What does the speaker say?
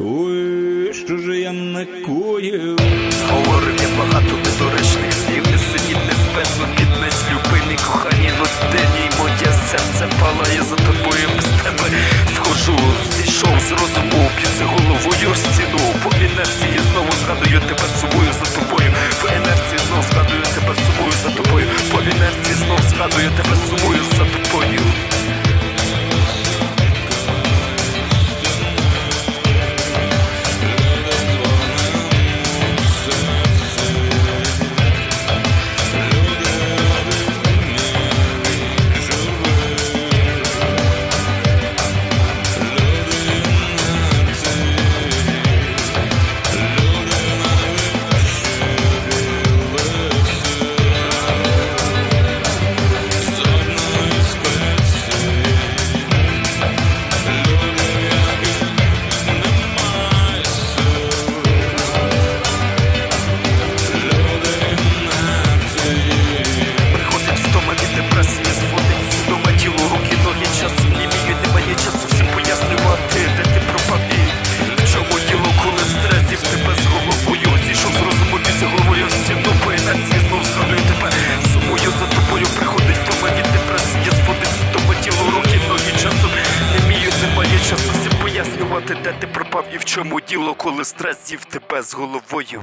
Ой, що ж я накоїв? Говорив я багато недоречних слів, не сидіть, не спесло під любимій коханій родині, і моє серце палає за тобою без тебе. Схожу, зійшов з розуму, п'юся головою в стіну. По інерції знову згадую тебе собою за тобою. По інерції знов згадую тебе з собою за тобою. По інерції знов згадую тебе сумую за тобою. Пояснювати, де ти пропав і в чому діло, коли стрес з'їв тебе з головою